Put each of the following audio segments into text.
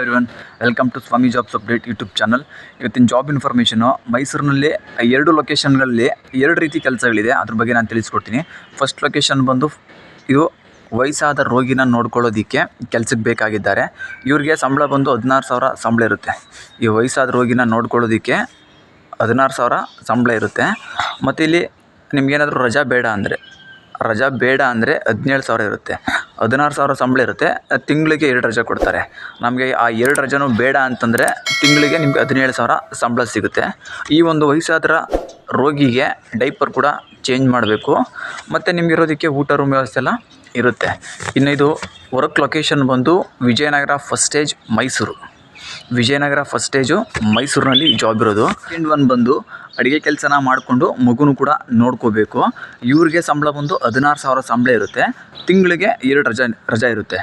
Everyone welcome to Swami jobs update YouTube channel ಇವತ್ತಿನ job information ಮೈಸೂರಿನಲ್ಲಿ ಎರಡು ಲೊಕೇಶನ್ಗಳಲ್ಲಿ ಎರಡು ರೀತಿ ಕೆಲಸಗಳಿದೆ. ಅದ್ರ ಬಗ್ಗೆ ನಾನು ತಿಳಿಸ್ಕೊಡ್ತೀನಿ. ಫಸ್ಟ್ ಲೊಕೇಶನ್ ಬಂದು ಇದು ವಯಸ್ಸಾದ ರೋಗಿನ ನೋಡ್ಕೊಳ್ಳೋದಕ್ಕೆ ಕೆಲಸಕ್ಕೆ ಬೇಕಾಗಿದ್ದಾರೆ. ಇವ್ರಿಗೆ ಸಂಬಳ ಬಂದು ಹದಿನಾರು ಸಾವಿರ ಸಂಬಳ ಇರುತ್ತೆ. ಈ ವಯಸ್ಸಾದ ರೋಗಿನ ನೋಡ್ಕೊಳ್ಳೋದಕ್ಕೆ ಹದಿನಾರು ಸಾವಿರ ಸಂಬಳ ಇರುತ್ತೆ. ಮತ್ತು ಇಲ್ಲಿ ನಿಮಗೇನಾದರೂ ರಜಾ ಬೇಡ ಅಂದರೆ, ರಜಾ ಬೇಡ ಅಂದರೆ ಹದಿನೇಳು ಸಾವಿರ ಇರುತ್ತೆ. ಹದಿನಾರು ಸಾವಿರ ಸಂಬಳ ಇರುತ್ತೆ, ತಿಂಗಳಿಗೆ ಎರಡು ರಜೆ ಕೊಡ್ತಾರೆ. ನಮಗೆ ಆ ಎರಡು ರಜೆನೂ ಬೇಡ ಅಂತಂದರೆ ತಿಂಗಳಿಗೆ ನಿಮಗೆ ಹದಿನೇಳು ಸಾವಿರ ಸಂಬಳ ಸಿಗುತ್ತೆ. ಈ ಒಂದು ವಯಸ್ಸಾದ ರೋಗಿಗೆ ಡೈಪರ್ ಕೂಡ ಚೇಂಜ್ ಮಾಡಬೇಕು. ಮತ್ತು ನಿಮಗಿರೋದಕ್ಕೆ ಊಟ ರೂಮ್ ವ್ಯವಸ್ಥೆ ಎಲ್ಲ ಇರುತ್ತೆ. ಇನ್ನು ಇದು ವರ್ಕ್ ಲೊಕೇಶನ್ ಬಂದು Vijayanagar first stage Mysore. Vijayanagar first stage ಮೈಸೂರಿನಲ್ಲಿ ಜಾಬ್ ಇರೋದು. ಸೆಕೆಂಡ್ ಒನ್ ಬಂದು ಅಡುಗೆ ಕೆಲಸನ ಮಾಡಿಕೊಂಡು ಮಗುನೂ ಕೂಡ ನೋಡ್ಕೋಬೇಕು. ಇವ್ರಿಗೆ ಸಂಬಳ ಬಂದು ಹದಿನಾರು ಸಾವಿರ ಸಂಬಳ ಇರುತ್ತೆ. ತಿಂಗಳಿಗೆ ಎರಡು ರಜಾ ರಜಾ ಇರುತ್ತೆ.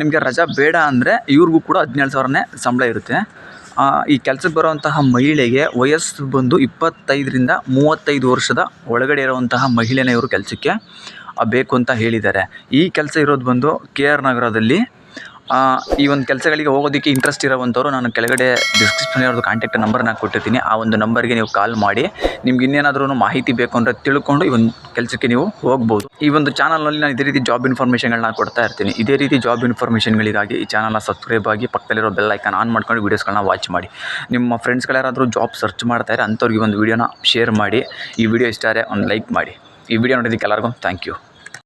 ನಿಮಗೆ ರಜಾ ಬೇಡ ಅಂದರೆ ಇವ್ರಿಗೂ ಕೂಡ ಹದಿನೇಳು ಸಾವಿರನೇ ಸಂಬಳ ಇರುತ್ತೆ. ಈ ಕೆಲಸಕ್ಕೆ ಬರುವಂತಹ ಮಹಿಳೆಗೆ ವಯಸ್ಸು ಬಂದು ಇಪ್ಪತ್ತೈದರಿಂದ ಮೂವತ್ತೈದು ವರ್ಷದ ಒಳಗಡೆ ಇರುವಂತಹ ಮಹಿಳೆನೇ ಇವರು ಕೆಲಸಕ್ಕೆ. ಬೇಕು ಅಂತ ಹೇಳಿದ್ದಾರೆ. ಈ ಕೆಲಸ ಇರೋದು ಬಂದು ಕೆ ಆರ್ ನಗರದಲ್ಲಿ ಈ ಒಂದು ಕೆಲಸಗಳಿಗೆ ಹೋಗೋದಕ್ಕೆ ಇಂಟ್ರೆಸ್ಟ್ ಇರೋವಂಥವ್ರು ನಾನು ಕೆಳಗಡೆ ಡಿಸ್ಕ್ರಿಪ್ಷನ್ ಅವ್ರದ್ದು ಕಾಂಟ್ಯಾಕ್ಟ್ ನಂಬರ್ನ ಕೊಟ್ಟಿರ್ತೀನಿ. ಆ ಒಂದು ನಂಬರ್ಗೆ ನೀವು ಕಾಲ್ ಮಾಡಿ, ನಿಮ್ಗೆ ಇನ್ನೇನಾದ್ರೂ ಮಾಹಿತಿ ಬೇಕು ಅಂದರೆ ತಿಳ್ಕೊಂಡು ಈ ಒಂದು ಕೆಲಸಕ್ಕೆ ನೀವು ಹೋಗ್ಬೋದು. ಈ ಒಂದು ಚಾನಲ್ನಲ್ಲಿ ನಾನು ಇದೇ ರೀತಿ ಜಾಬ್ ಇನ್ಫಾರ್ಮೇಷನ್ಗಳನ್ನ ಕೊಡ್ತಾ ಇರ್ತೀನಿ. ಇದೇ ರೀತಿ ಜಾಬ್ ಇನ್ಫಾರ್ಮೇಷನ್ಗಳಿಗಾಗಿ ಈ ಚಾನಲ್ನ ಸಬ್ಸ್ಕ್ರೈಬ್ ಆಗಿ ಪಕ್ಕದಲ್ಲಿರೋ ಬೆಲ್ ಐಕಾನ್ ಆನ್ ಮಾಡ್ಕೊಂಡು ವೀಡಿಯೋಸ್ಗಳನ್ನ ವಾಚ್ ಮಾಡಿ. ನಿಮ್ಮ ಫ್ರೆಂಡ್ಸ್ಗಳು ಯಾರಾದರೂ ಜಾಬ್ ಸರ್ಚ್ ಮಾಡ್ತಾರೆ ಅಂಥವ್ರಿಗೆ ಒಂದು ವೀಡಿಯೋನ ಶೇರ್ ಮಾಡಿ. ಈ ವಿಡಿಯೋ ಇಷ್ಟ ಆದರೆ ಒಂದು ಲೈಕ್ ಮಾಡಿ. ಈ ವಿಡಿಯೋ ನೋಡಿದಕ್ಕೆ ಎಲ್ಲರಿಗೂ ಥ್ಯಾಂಕ್ ಯು